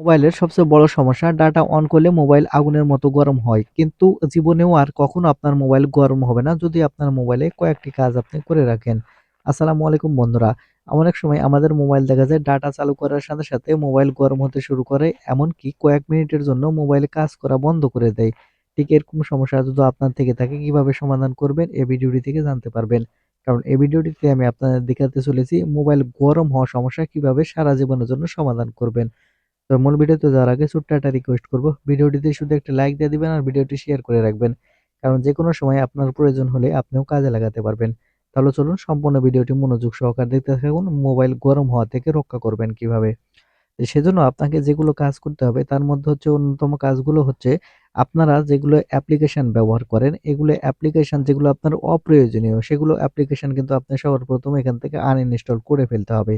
মোবাইলের সবচেয়ে বড় সমস্যা, ডাটা অন করলে মোবাইল আগুনের মতো গরম হয়। কিন্তু জীবনেও আর কখনো আপনার মোবাইল গরম হবে না যদি আপনার মোবাইলে কয়েকটি কাজ আপনি করে রাখেন। আসসালামু আলাইকুম বন্ধুরা, অনেক সময় আমাদের মোবাইল দেখা যায় ডাটা চালু করার সাথে সাথে মোবাইল গরম হতে শুরু করে, এমনকি কয়েক মিনিটের জন্য মোবাইল কাজ করা বন্ধ করে দেয়। ঠিক এরকম সমস্যা যদি আপনার থেকে থাকে, কীভাবে সমাধান করবেন এই ভিডিওটি থেকে জানতে পারবেন। কারণ এই ভিডিওটিতে আমি আপনাদের দেখাতে চলেছি মোবাইল গরম হওয়া সমস্যা কীভাবে সারা জীবনের জন্য সমাধান করবেন। তো মূল ভিডিওতে যাওয়ার আগে ছোট্ট একটা রিকোয়েস্ট করব। ভিডিওটিতে শুধু একটা লাইক দিয়ে দিবেন আর ভিডিওটি শেয়ার করে রাখবেন। কারণ যে কোনো সময় আপনার প্রয়োজন হলে আপনিও কাজে লাগাতে পারবেন। তাহলে চলুন সম্পূর্ণ ভিডিওটি মনোযোগ সহকারে দেখতে থাকুন। মোবাইল গরম হওয়া থেকে রক্ষা করবেন কীভাবে? সেজন্য আপনাকে যেগুলো কাজ করতে হবে, তার মধ্যে হচ্ছে অন্যতম কাজগুলো হচ্ছে আপনারা যেগুলো অ্যাপ্লিকেশন ব্যবহার করেন, এগুলো অ্যাপ্লিকেশন যেগুলো আপনার অপ্রয়োজনীয়, সেগুলো অ্যাপ্লিকেশন কিন্তু আপনি সবার প্রথম এখান থেকে আনইনস্টল করে ফেলতে হবে।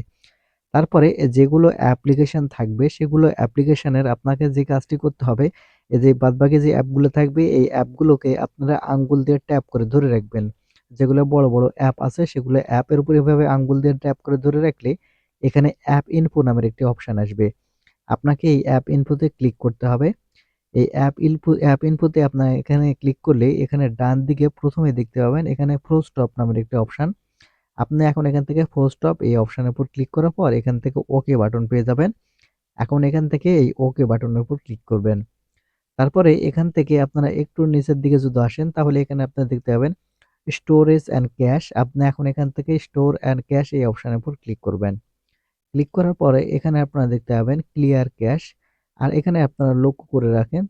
তারপরে যেগুলো অ্যাপ্লিকেশন থাকবে, সেগুলো অ্যাপ্লিকেশনের আপনাকে যে কাজটি করতে হবে, এই যে বাদবাকি যে অ্যাপগুলো থাকবে, এই অ্যাপগুলোকে আপনারা আঙ্গুল দিয়ে ট্যাপ করে ধরে রাখবেন। যেগুলো বড় বড় অ্যাপ আছে, সেগুলো অ্যাপের উপর এভাবে আঙ্গুল দিয়ে ট্যাপ করে ধরে রাখলে এখানে অ্যাপ ইনফো নামের একটি অপশান আসবে। আপনাকে এই অ্যাপ ইনফোতে ক্লিক করতে হবে। এই অ্যাপ ইনফো অ্যাপ ইনফোতে আপনার এখানে ক্লিক করলে এখানে ডান দিকে প্রথমে দেখতে পাবেন, এখানে ফ্রো স্টপ নামের একটি অপশান আপনি এখন এখান থেকে ফোর স্টপ এই অপশানের উপর ক্লিক করার পর এখান থেকে ওকে বাটন পেয়ে যাবেন। এখন এখান থেকে এই ওকে বাটনের উপর ক্লিক করবেন। তারপরে এখান থেকে আপনারা একটু নিচের দিকে যদি আসেন, তাহলে এখানে আপনারা দেখতে পাবেন স্টোরেজ অ্যান্ড ক্যাশ আপনি এখন এখান থেকে স্টোর অ্যান্ড ক্যাশ এই অপশানের উপর ক্লিক করবেন। ক্লিক করার পরে এখানে আপনারা দেখতে পাবেন ক্লিয়ার ক্যাশ আর এখানে আপনারা লক্ষ্য করে রাখেন,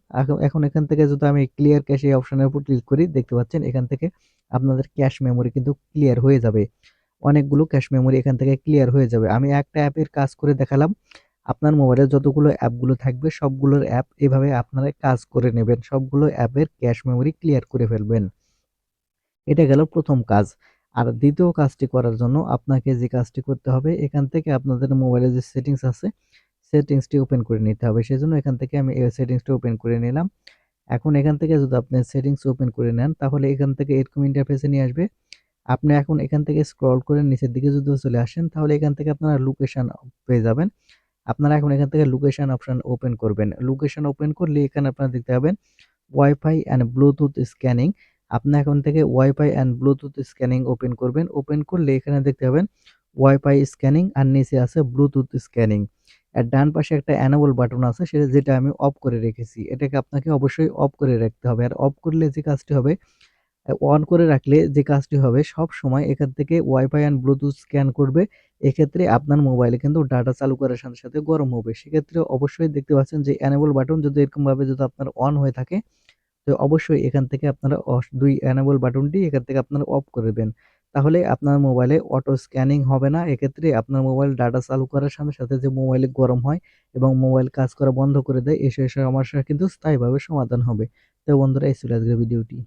এখন, এখান থেকে যদি আমি ক্লিয়ার ক্যাশ এই অপশানের উপর ক্লিক করি, দেখতে পাচ্ছেন এখান থেকে আপনাদের ক্যাশ মেমোরি কিন্তু ক্লিয়ার হয়ে যাবে। অনেকগুলো ক্যাশ মেমোরি এখান থেকে ক্লিয়ার হয়ে যাবে। আমি একটা অ্যাপের কাজ করে দেখালাম। আপনার মোবাইলে যতগুলো অ্যাপগুলো থাকবে, সবগুলোর অ্যাপ এভাবে আপনারা কাজ করে নেবেন। সবগুলো অ্যাপের ক্যাশ মেমোরি ক্লিয়ার করে ফেলবেন। এটা গেল প্রথম কাজ। আর দ্বিতীয় কাজটি করার জন্য আপনাকে যে কাজটি করতে হবে, এখান থেকে আপনাদের মোবাইলে যে সেটিংস আছে সেটিংসটি ওপেন করে নিতে হবে। সেজন্য এখান থেকে আমি সেটিংসটি ওপেন করে নিলাম। এখন এখান থেকে যদি আপনি সেটিংস ওপেন করে নেন, তাহলে এখান থেকে এরকম ইন্টারফেসে নিয়ে আসবে। আপনি এখন এখান থেকে স্ক্রল করে নিচের দিকে যদি চলে আসেন, তাহলে এখান থেকে আপনারা লোকেশন পেয়ে যাবেন। আপনারা এখন এখান থেকে লোকেশন অপশন ওপেন করবেন। লোকেশন ওপেন করলে এখানে আপনারা দেখতে পাবেন ওয়াইফাই অ্যান্ড ব্লুটুথ স্ক্যানিং আপনি এখন থেকে wifi and Bluetooth scanning open করবেন। ওপেন করলে এখানে দেখতে পাবেন ওয়াইফাই স্ক্যানিং আর নিচে আছে ব্লুটুথ স্ক্যানিং আর ডান পাশে একটা অ্যানাবল বাটন আছে, সেটা যেটা আমি অফ করে রেখেছি। এটাকে আপনাকে অবশ্যই অফ করে রাখতে হবে। আর অফ করলে যে কাজটি হবে অন করে রাখলে যে কাজটি হবে, সব সময় এখান থেকে ওয়াইফাই অ্যান্ড ব্লুটুথ স্ক্যান করবে। এক্ষেত্রে আপনার মোবাইলে কিন্তু ডাটা চালু করার সাথে সাথে গরম হবে। সেক্ষেত্রে অবশ্যই দেখতে পাচ্ছেন যে অ্যানেবল বাটন যদি এরকমভাবে যদি আপনার অন হয়ে থাকে, তো অবশ্যই এখান থেকে আপনারা দুই অ্যানেবল বাটনটি এখান থেকে আপনারা অফ করে দেবেন তাহলে আপনার মোবাইলে অটো স্ক্যানিং হবে না। এক্ষেত্রে আপনার মোবাইল ডাটা চালু করার সাথে সাথে যে মোবাইলে গরম হয় এবং মোবাইল কাজ করা বন্ধ করে দেয় এসে সমস্যা কিন্তু স্থায়ীভাবে সমাধান হবে। তো বন্ধুরা, এই ছিল আজকের ভিডিওটি।